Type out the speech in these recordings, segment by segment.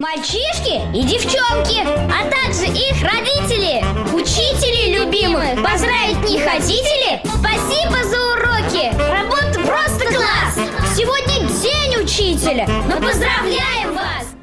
Мальчишки и девчонки, а также их родители, учители любимых. Поздравить не хотите ли? Спасибо за уроки. Работа просто класс. Сегодня день учителя. Мы поздравляем вас.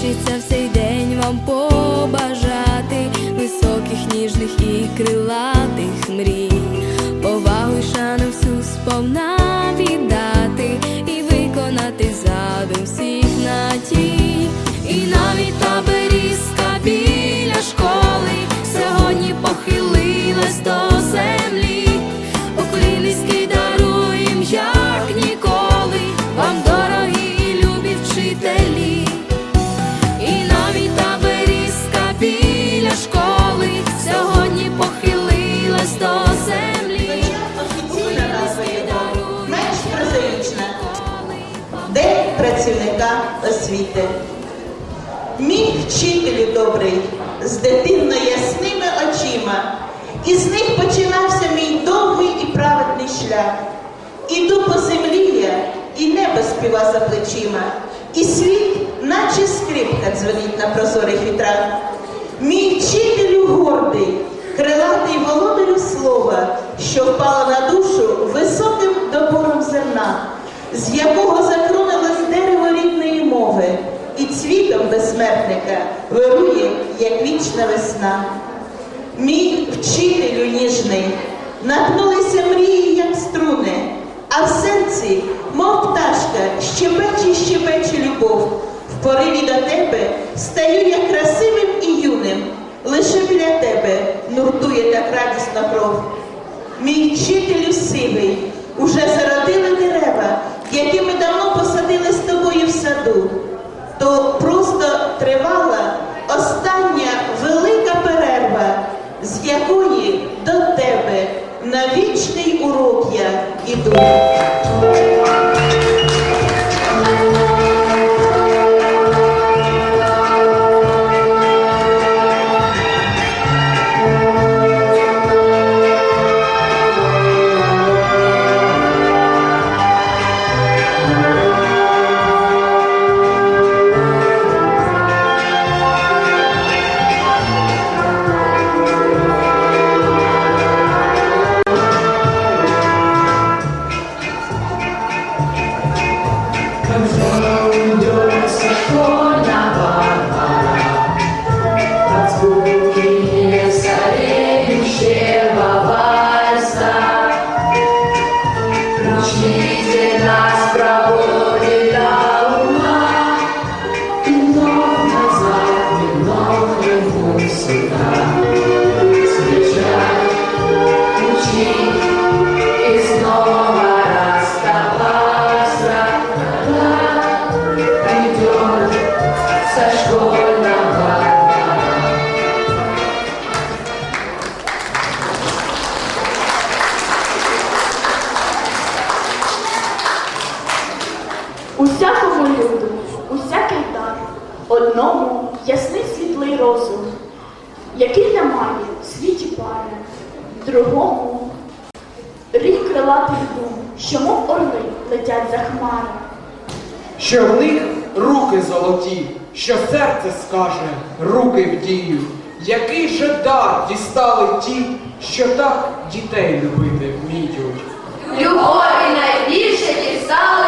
Хочеться в цей день вам побажати освіти. Мій вчителю добрий, з дитинно ясними очима. І з них починався мій довгий і праведний шлях. Іду по землі я, і небо співа за плечима, і світ, наче скрипка, дзвонить на прозорих вітрах. Мій вчителю гордий, крилатий володарю слова, що впало на душу високим добором зерна, з якого дерево мови, і цвітом безсмертника вирує, як вічна весна. Мій вчителю ніжний, напнулися мрії, як струни, а в серці, мов пташка, щебече, щебече любов. В пориві до тебе стаю я красивим і юним, лише біля тебе нуртує так радісно кров. Мій вчителю сивий, уже зародили дерева, які саду. То просто тривала остання велика перерва, з якої до тебе на вічний урок я іду. Со школьного двора. Усякому люду, усякий дар, одному ясний світлий розум, який не має в світі пари, другому рік крилатих дум, що мов орли летять за хмари. що в них руки золоті, що серце скаже, руки в дію. Який же дар дістали ті, що так дітей любити вміють? Любові найбільше дістали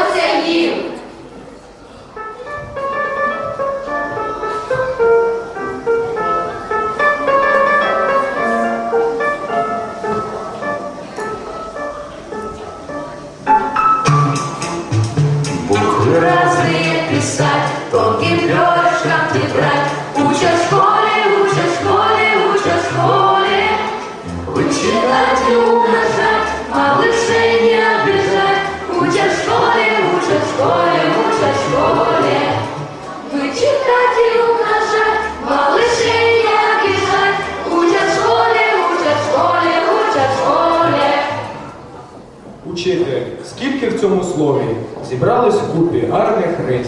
Скільки в цьому слові зібралось вкупі гарних рис,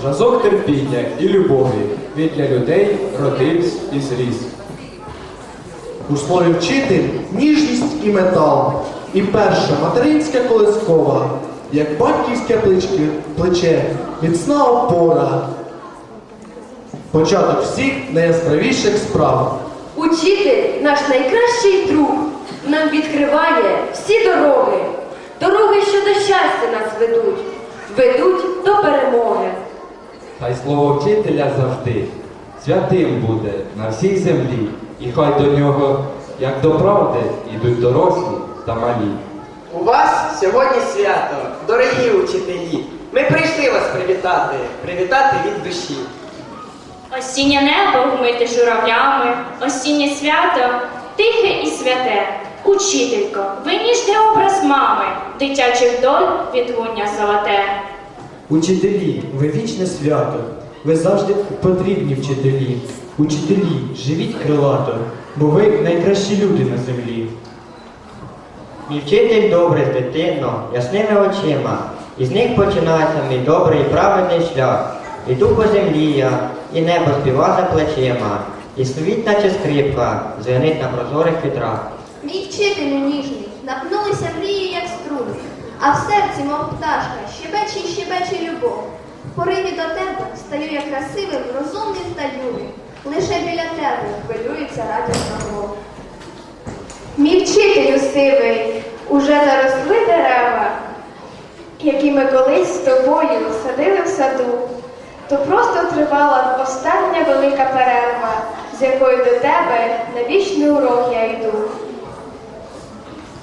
зразок терпіння і любові, він для людей родився і зріс. У слові вчитель ніжність і метал. І перша материнська колискова, як батьківське плечки, плече, міцна опора. Початок всіх найяскравіших справ. Учитель наш найкращий друг нам відкриває всі дороги. До нас ведуть, ведуть до перемоги. Хай слово вчителя завжди святим буде на всій землі, і хай до нього, як до правди, ідуть дорослі та малі. У вас сьогодні свято, дорогі учителі. Ми прийшли вас привітати, привітати від душі. Осіннє небо вмите журавлями, осіннє свято, тихе і святе. Учителько, ви ніжний образ мами, дитячих доль відлуння золоте. Учителі, ви вічне свято, ви завжди потрібні вчителі. Учителі, живіть крилато, бо ви найкращі люди на землі. Мій вчитель добрий з дитино, ясними очима, і з них починається мій добрий і праведний шлях. Іду по землі я, і небо співа за плечима, і стоїть, наче скрипка, звенить на прозорих вітрах. Мій вчителю ніжний, напнулися мрії, як струни, а в серці, мов пташка, щебече й щебече любов. В пориві до тебе стаю я красивим, розумним та любим. Лише біля тебе хвилюється радісна мова. Мій вчителю сивий, уже заросли дерева, які ми колись з тобою садили в саду. То просто тривала остання велика перерва, з якою до тебе на вічний урок я.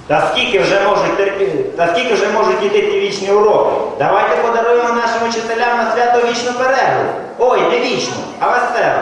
Та скільки вже можуть терпіти, та скільки вже можуть іти ті вічні уроки? Давайте подаруємо нашим учителям на свято вічну перерву. Ой, не вічну, а веселу.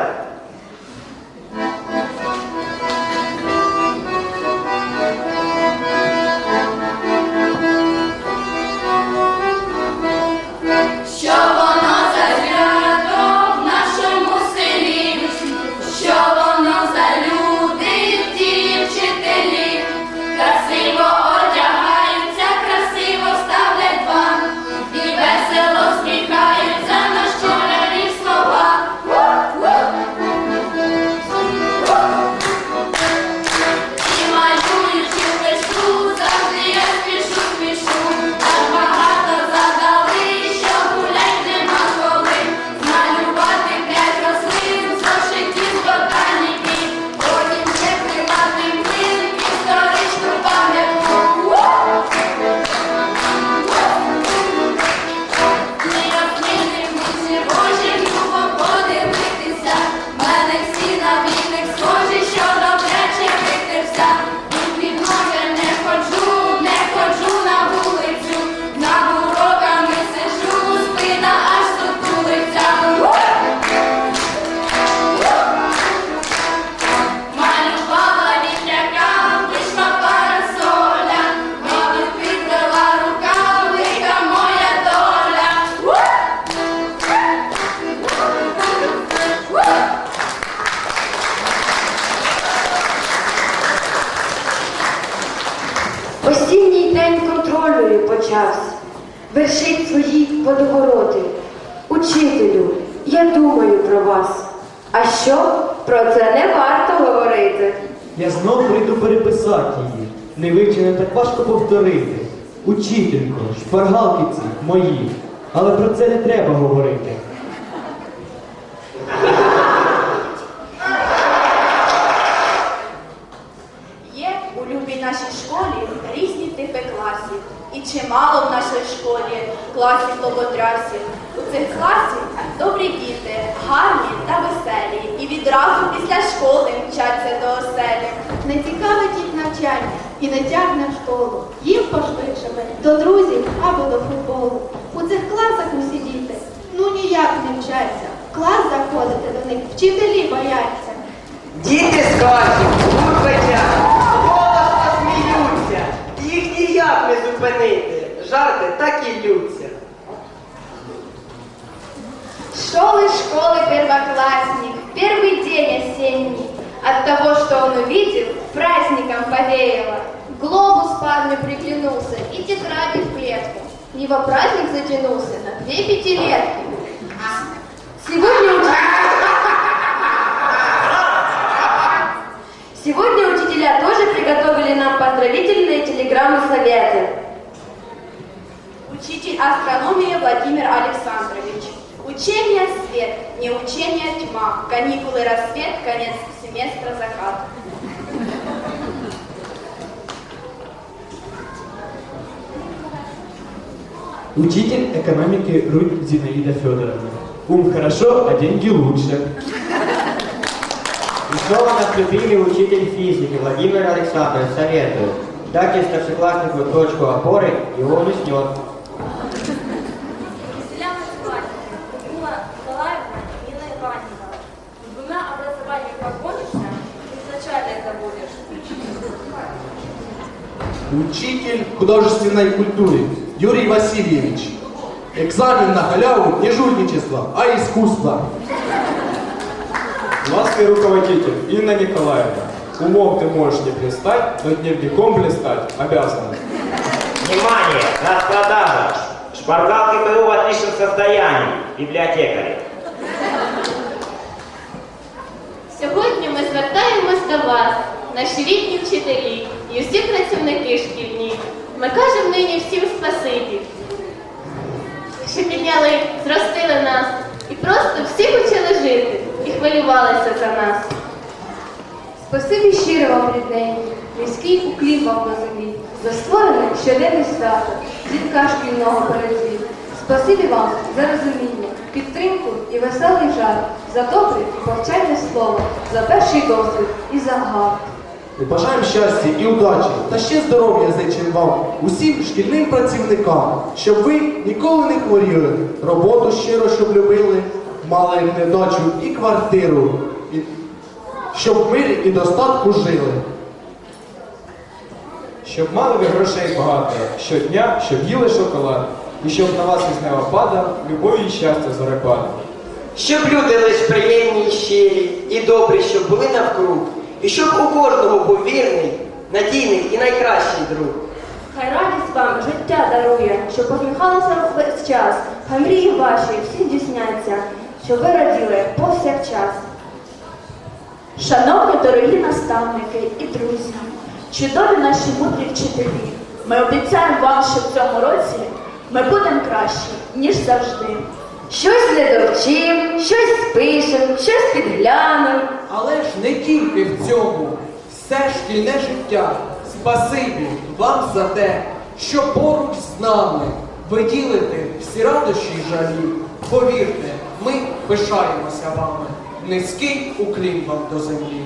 Вас. А що? Про це не варто говорити. Я знов прийду переписати її. Не вивчене так важко повторити. Учителько, шпаргалки ці мої. Але про це не треба говорити. Є у любій нашій школі різні типи класів. І чимало в нашій школі класів лоботрясів. У цих класів добрі діти, відразу після школи мчаться до оселі. Не цікавить їх навчання і не тягне в школу. Їм пошвидше до друзів або до футболу. У цих класах усі діти ну ніяк не вчаться. В клас заходити до них вчителі бояться. Діти скачуть, гуркотять, голосно сміються. Їх ніяк не зупинити. Жарти так і лються. Шел из школы первоклассник, первый день осенний. От того, что он увидел, праздником повеяло. Глобус парню приглянулся и тетради в клетку. Его праздник затянулся на две пятилетки. Сегодня учителя... Сегодня учителя тоже приготовили нам поздравительные телеграммы советы. Учитель астрономии Владимир Александрович. Учение свет, не учение тьма. Каникулы рассвет, конец семестра закат. Учитель экономики Рудь Зинаида Федоровна. Ум хорошо, а деньги лучше. И снова нас любимый учитель физики Владимир Александрович советует. Дайте старшекласснику точку опоры, и он уснет. Учитель художественной культуры Юрий Васильевич. Экзамен на халяву не жульничество, а искусство. Классный руководитель Инна Николаевна. Умом ты можешь не блистать, но дневником блистать обязана. Внимание! Распродажа! Шпаргалки БУ в отличном состоянии. Библиотекари. Сьогодні ми звертаємось до вас, наші рідні вчителі і усі працівники шкільні. Ми кажемо нині всім спасибі, що підняли, зростили нас і просто всі почали жити і хвилювалися за нас. Спасибі щиро вам, рідненькі, міський уклін вам на землі, за створене щоденне свято, дітка шкільного передзвіт. Спасибі вам за розуміння, підтримку і веселий жарт, за добре і повчальне слово, за перший досвід і за гард. Бажаємо щастя і удачі та ще здоров'я зичим вам, усім шкільним працівникам, щоб ви ніколи не хворіли, роботу щиро, щоб любили, мали недачу і квартиру, і щоб в мирі і достатку жили. Щоб мали ви грошей багато щодня, щоб їли шоколад, і щоб на вас із неба падав любові і щастя зарекладно. Щоб люди лиш приємні і щирі, і добрі, щоб були навкруг, і щоб у кожному був вірний, надійний і найкращий друг. Хай радість вам життя дарує, щоб посміхалося весь час, хай мрії ваші всі здійсняться, щоб ви раділи повсякчас. Шановні дорогі наставники і друзі, чудові наші мудрі вчителі, ми обіцяємо вам, що в цьому році ми будемо кращі, ніж завжди. Щось не довчим, щось спишем, щось підглянем. Але ж не тільки в цьому. Все шкільне життя. Спасибі вам за те, що поруч з нами ви ділите всі радощі й жалі. Повірте, ми пишаємося вами. Низький уклін вам до землі.